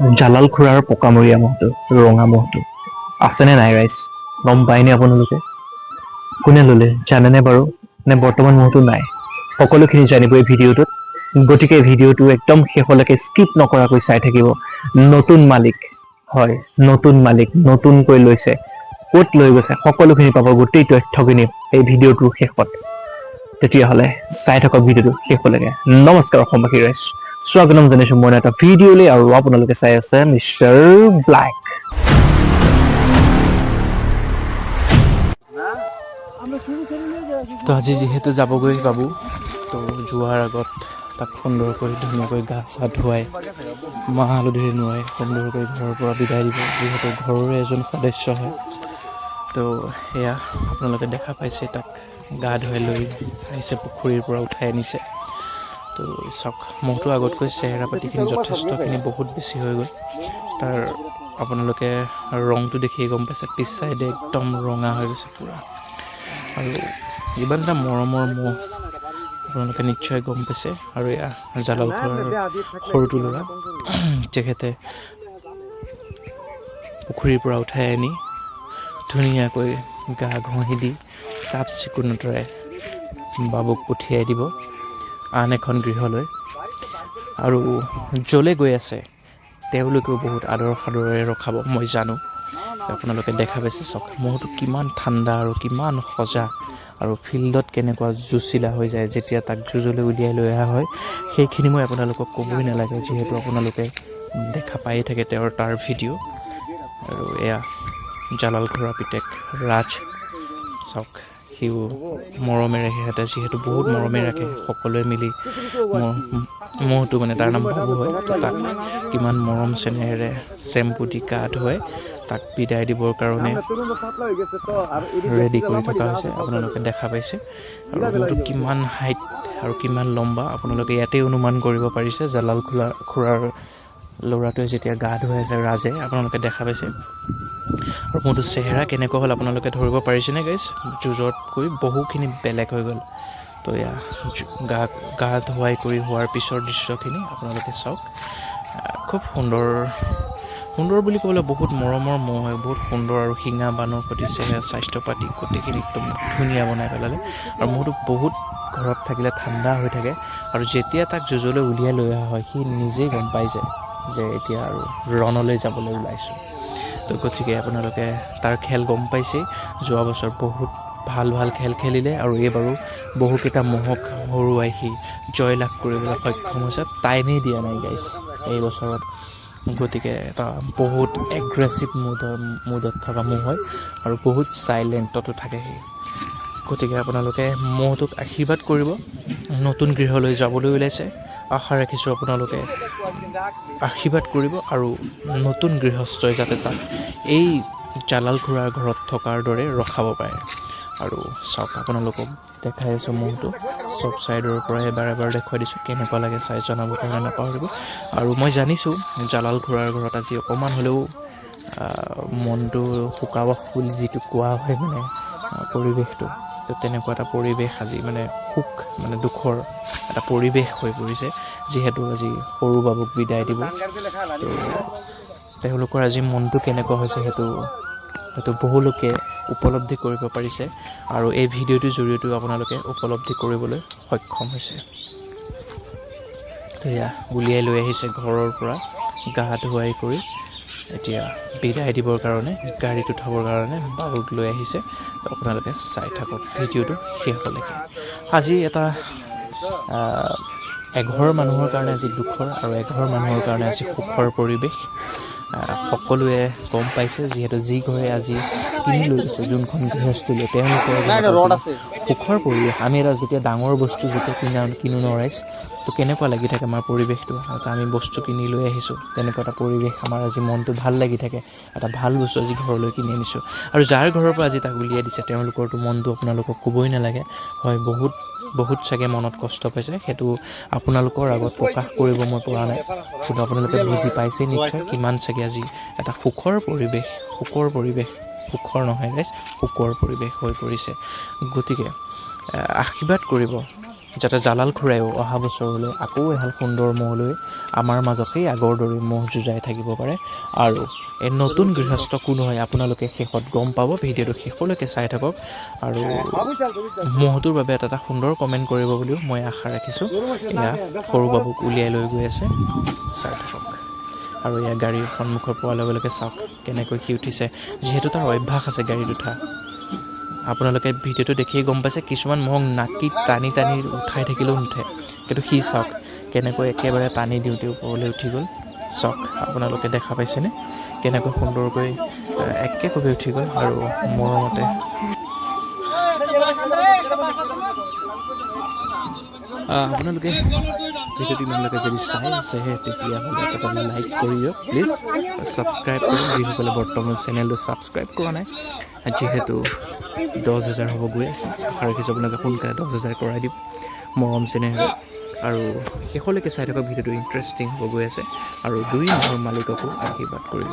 জালাল খুৰাৰ পকামূৰীয়া মহটো ৰঙা মহটো। আছেনে নাই ৰাইজ গম পায়নে আপোনালোকে? কোনে ল'লে জানেনে বাৰু? নে বৰ্তমান মহটো নাই? সকলোখিনি জানিব এই ভিডিঅ'টোত। গতিকে ভিডিঅ'টো একদম শেষলৈকে স্কিপ নকৰাকৈ চাই থাকিব। নতুন মালিক হয় নতুন মালিক নতুনকৈ লৈছে। ক'ত লৈ গৈছে? সকলোখিনি পাব গোটেই তথ্যখিনি এই ভিডিঅ'টোৰ শেষত। তেতিয়াহ'লে চাই থাকক ভিডিঅ'টো শেষলৈকে। নমস্কাৰ অসমবাসী ৰাইজ স্বাগতম জনাইছোঁ মই এটা ভিডিঅ'লৈ আৰু আপোনালোকে চাই আছে মিষ্টাৰ ব্লেক তো আজি যিহেতু যাবগৈ বাবু, তো যোৱাৰ আগত তাক সুন্দৰকৈ ধুনীয়াকৈ গা চা ধুৱাই মাহ হালধিৰে নোৱাই সুন্দৰকৈ ঘৰৰ পৰা বিদায় দিব, যিহেতু ঘৰৰে এজন সদস্য হয়। তো সেয়া আপোনালোকে দেখা পাইছে, তাক গা ধুৱাই লৈ আহিছে, পুখুৰীৰ পৰা উঠাই আনিছে। তো চাওক মহটো আগতকৈ চেহেৰা পাতিখিনি যথেষ্টখিনি বহুত বেছি হৈ গ'ল। তাৰ আপোনালোকে ৰংটো দেখিয়ে গম পাইছে পিছ চাইডে একদম ৰঙা হৈ গৈছে পূৰা। আৰু ইমান এটা মৰমৰ মহ আপোনালোকে নিশ্চয় গম পাইছে। আৰু এয়া জালাল খুৰাৰ সৰুটো ল'ৰা। তেখেতে পুখুৰীৰ পৰা উঠাই আনি ধুনীয়াকৈ গা ঘঁহি দি চাফ চিকুণতাৰে বাবুক পঠিয়াই দিব। আন এখন গৃহলৈ। আৰু য'লৈ গৈ আছে তেওঁলোকেও বহুত আদৰ সাদৰেৰে ৰখাব মই জানো। আপোনালোকে দেখা পাইছে চাওক মহটো কিমান ঠাণ্ডা আৰু কিমান সজা আৰু ফিল্ডত কেনেকুৱা জুচিলা হৈ যায় যেতিয়া তাক যুঁজলৈ উলিয়াই লৈ অহা হয় সেইখিনি মই আপোনালোকক ক'বই নালাগে যিহেতু আপোনালোকে দেখা পায়ে থাকে তেওঁৰ তাৰ ভিডিঅ' আৰু এয়া জালাল খুৰা পিতেক ৰাজ চাওক। সিও মৰমেৰে সিহঁতে যিহেতু বহুত মৰমে ৰাখে সকলোৱে মিলি মহটো মানে তাৰ নাম বাবু হয় তো তাক কিমান মৰম চেনেহেৰে চেম্পু দি গা ধুৱাই তাক বিদায় দিবৰ কাৰণে ৰেডি কৰি থকা হৈছে আপোনালোকে দেখা পাইছে। আৰু মহটো কিমান হাইট আৰু কিমান লম্বা আপোনালোকে ইয়াতেই অনুমান কৰিব পাৰিছে জালাল খুৰা খুৰাৰ ল'ৰাটোৱে যেতিয়া গা ধুৱাই আছে ৰাজে আপোনালোকে দেখা পাইছে। আৰু মোৰতো চেহেৰা কেনেকুৱা হ'ল আপোনালোকে ধৰিব পাৰিছেনে গাইছ যুঁজতকৈ বহুখিনি বেলেগ হৈ গ'ল। তো এয়া গা গা ধুৱাই কৰি হোৱাৰ পিছৰ দৃশ্যখিনি আপোনালোকে চাওক। খুব সুন্দৰ সুন্দৰ বুলি ক'বলৈ বহুত মৰমৰ মহ হয় বহুত সুন্দৰ আৰু শিঙা বানৰ সৈতে চেহেৰা স্বাস্থ্য পাতি গোটেইখিনি একদম ধুনীয়া বনাই পেলালে। আৰু মহটো বহুত ঘৰত থাকিলে ঠাণ্ডা হৈ থাকে। আৰু যেতিয়া তাক যুঁজলৈ উলিয়াই লৈ অহা হয় সি নিজেই গম পাই যায় যে এতিয়া আৰু ৰণলৈ যাবলৈ ওলাইছোঁ। গতিকে আপোনালোকে তাৰ খেল গম পাইছেই যোৱা বছৰ বহুত ভালো ভালো খেল খেলিলে আৰু এইবাৰো বহুকেইটা মহক হৰুৱাই সি জয় লাভ কৰিবলৈ সক্ষম হৈছে। টাইমেই দিয়া নাই গাইজ এই বছৰত। গতিকে এটা বহুত এগ্ৰেছিভ মুডৰ মুডত থকা মহ হয় আৰু বহুত চাইলেণ্টতো থাকে সি। গতিকে আপোনালোকে মহটোক আশীৰ্বাদ কৰিব। নতুন গৃহলৈ যাবলৈ ওলাইছে। আশা ৰাখিছোঁ আপোনালোকে আশীৰ্বাদ কৰিব আৰু নতুন গৃহস্থই যাতে তাক এই জালাল খুৰাৰ ঘৰত থকাৰ দৰে ৰখাব পাৰে। আৰু চাওক, আপোনালোকক দেখাই আছোঁ মহটো চব ছাইডৰ পৰা এবাৰ এবাৰ দেখুৱাই দিছোঁ, কেনেকুৱা লাগে চাই জনাবৰ কাৰণে নাপাহৰিব। আৰু মই জানিছোঁ, জালাল খুৰাৰ ঘৰত আজি অকণমান হ'লেও মনটো শুকাব বুলি যিটো কোৱা হয় মানে পৰিৱেশটো। তো তেনেকুৱা এটা পৰিৱেশ আজি মানে সুখ মানে দুখৰ এটা পৰিৱেশ হৈ পৰিছে, যিহেতু আজি সৰু বাবুক বিদায় দিব। তো তেওঁলোকৰ আজি মনটো কেনেকুৱা হৈছে সেইটো হয়তো বহুলোকে উপলব্ধি কৰিব পাৰিছে আৰু এই ভিডিঅ'টোৰ জৰিয়তেও আপোনালোকে উপলব্ধি কৰিবলৈ সক্ষম হৈছে। এয়া উলিয়াই লৈ আহিছে ঘৰৰ পৰা, গা ধুৱাই কৰি। এতিয়া বিদায় দিবৰ কাৰণে গাড়ীত উঠাবৰ কাৰণে বাবুক লৈ আহিছে। তো আপোনালোকে চাই থাকক ভিডিঅ'টো শেষলৈকে। আজি এটা এঘৰ মানুহৰ কাৰণে আজি দুখৰ আৰু এঘৰ মানুহৰ কাৰণে আজি সুখৰ পৰিৱেশ। সকলোৱে গম পাইছে যিহেতু যি ঘৰে আজি কিনি লৈ গৈছে যোনখন গৃহস্থলীয়ে তেওঁলোকৰ সুখৰ পৰিৱেশ আমি এটা যেতিয়া ডাঙৰ বস্তু যেতিয়া কিনা কিনো ন ৰাইজ তো কেনেকুৱা লাগি থাকে আমাৰ পৰিৱেশটো? এটা আমি বস্তু কিনি লৈ আহিছোঁ তেনেকুৱা এটা পৰিৱেশ আমাৰ আজি মনটো ভালো লাগি থাকে এটা ভালো বস্তু আজি ঘৰলৈ কিনি আনিছোঁ। আৰু যাৰ ঘৰৰ পৰা আজি তাক উলিয়াই দিছে তেওঁলোকৰতো মনটো আপোনালোকক ক'বই নালাগে। হয় বহুত বহুত চাগে মনত কষ্ট পাইছে সেইটো আপোনালোকৰ আগত প্ৰকাশ কৰিব মই পৰা নাই। কিন্তু আপোনালোকে বুজি পাইছেই নিশ্চয় কিমান চাগে আজি এটা সুখৰ পৰিৱেশ সুখৰ পৰিৱেশ। সুখৰ নহয় ৰাইজ সুখৰ পৰিৱেশ হৈ পৰিছে। গতিকে আশীৰ্বাদ কৰিব যাতে জালাল খুৰাইও অহা বছৰলৈ আকৌ এহাল সুন্দৰ মহ লৈ আমাৰ মাজত সেই আগৰ দৰে মহ যুঁজাই থাকিব পাৰে। আৰু এই নতুন গৃহস্থ কোন হয় আপোনালোকে শেষত গম পাব ভিডিঅ'টো শেষলৈকে চাই থাকক। আৰু মহটোৰ বাবে এটা এটা সুন্দৰ কমেণ্ট কৰিব বুলিও মই আশা ৰাখিছোঁ। এয়া সৰু বাবুক উলিয়াই লৈ গৈ আছে চাই থাকক। আৰু এয়া গাড়ীৰ সন্মুখত পোৱাৰ লগে লগে চাওক কেনেকৈ সি উঠিছে। যিহেতু তাৰ অভ্যাস আছে গাড়ীত উঠা। আপোনালোকে ভিডিঅ'টো দেখিয়ে গম পাইছে কিছুমান মহক নাকিত টানি টানি উঠাই থাকিলেও নুঠে। কিন্তু সি চাওক কেনেকৈ একেবাৰে টানি দিওঁতে ওপৰলৈ উঠি গ'ল। চাওক আপোনালোকে দেখা পাইছেনে? কেনেকৈ সুন্দৰকৈ একেকোবে উঠি গ'ল আৰু মৰমতে আহ, আপোনালোকে ভিডিঅ'টো ইমানলৈকে যদি চাই আছে তেতিয়াহ'লে এটা লাইক কৰি দিয়ক প্লিজ ছাবস্ক্ৰাইব কৰক। যিসকলে বৰ্তমান চেনেলটো ছাবস্ক্ৰাইব কৰা নাই যিহেতু দহ হাজাৰ হ'ব গৈ আছে, আশা ৰাখিছোঁ আপোনালোকে সোনকালে দহ হাজাৰ কৰাই দিব। মৰম চেনেহেৰে আৰু শেষলৈকে চাই থকা ভিডিঅ'টো ইণ্টাৰেষ্টিং হ'ব গৈ আছে, আৰু দুই মানুহৰ মালিককো আশীৰ্বাদ কৰিব।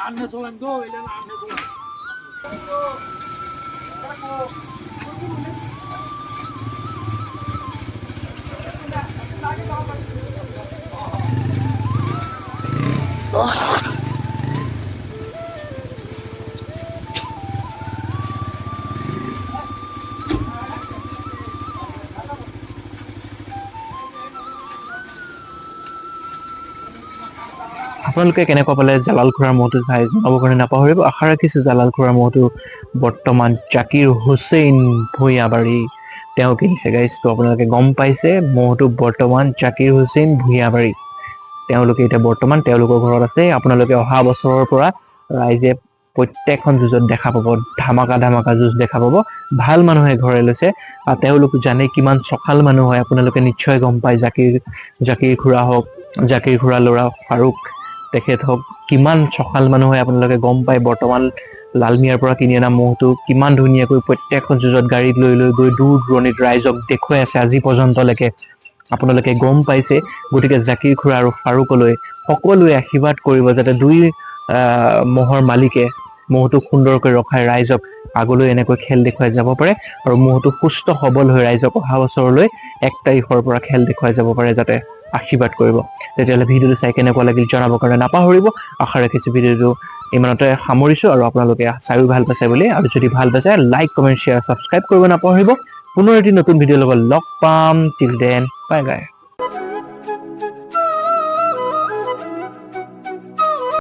அண்ணன் சோழன் கோ இல்லைன்னா அண்ணன் சோழன் Oh. আপোনালোকে কেনেকুৱা পালে জালাল খুৰাৰ মহটো চাই জনাব কাৰণে নাপাহৰিব। আশা ৰাখিছোঁ জালাল খুৰাৰ মহটো বৰ্তমান জাকিৰ হুছেইন ভূঞাবাৰী তেওঁ কিনিছে। গাইজ তো আপোনালোকে গম পাইছে মহটো বৰ্তমান জাকিৰ হুছেইন ভূঞাবাৰী। তেওঁলোকে এতিয়া বৰ্তমান তেওঁলোকৰ ঘৰত আছে। আপোনালোকে অহা বছৰৰ পৰা ৰাইজে প্ৰত্যেকখন যুঁজত দেখা পাব, ধামাকা ধামাকা যুঁজ দেখা পাব। ভালো মানুহে ঘৰে লৈছে। আৰু তেওঁলোক জানে কিমান চখাল মানুহ হয়। আপোনালোকে নিশ্চয় গম পায়, জাকিৰ জাকিৰ খুৰা হওক, জাকিৰ খুৰা ল'ৰা ফাৰুক তেখেত হওক কিমান চখাল মানুহ আপোনালোকে গম পায়। বৰ্তমান লালমিয়াৰ পৰা কিনি অনা মহটো কিমান ধুনীয়াকৈ প্ৰত্যেকখন যুঁজত গাড়ীত লৈ লৈ গৈ দূৰ দূৰণিত ৰাইজক দেখুৱাই আছে আজি পৰ্যন্তলৈকে। আপোনালোকে গম পাইছে। গতিকে জাকিৰ খুৰা আৰু ফাৰুকলৈ সকলোৱে আশীৰ্বাদ কৰিব যাতে দুই মহৰ মালিকে মহটোক সুন্দৰকৈ ৰখাই ৰাইজক আগলৈ এনেকৈ খেল দেখুৱাই যাব পাৰে আৰু মহটো সুস্থ সবল হৈ ৰাইজক অহা বছৰলৈ এক তাৰিখৰ পৰা খেল দেখুৱাই যাব পাৰে যাতে আশীৰ্বাদ কৰিব। তেতিয়াহ'লে ভিডিঅ'টো চাই কেনেকুৱা লাগিল জনাবৰ কাৰণে নাপাহৰিব আশা ৰাখিছোঁ ভিডিঅ'টো ইমানতে সামৰিছোঁ আৰু আপোনালোকে চাইও ভালো পাইছে বুলি। আৰু যদি ভালো পাইছে লাইক কমেণ্ট শ্বেয়াৰ ছাবস্ক্ৰাইব কৰিব নাপাহৰিব। পুনৰ এটি নতুন ভিডিঅ'ৰ লগত লগ পাম। Till then bye bye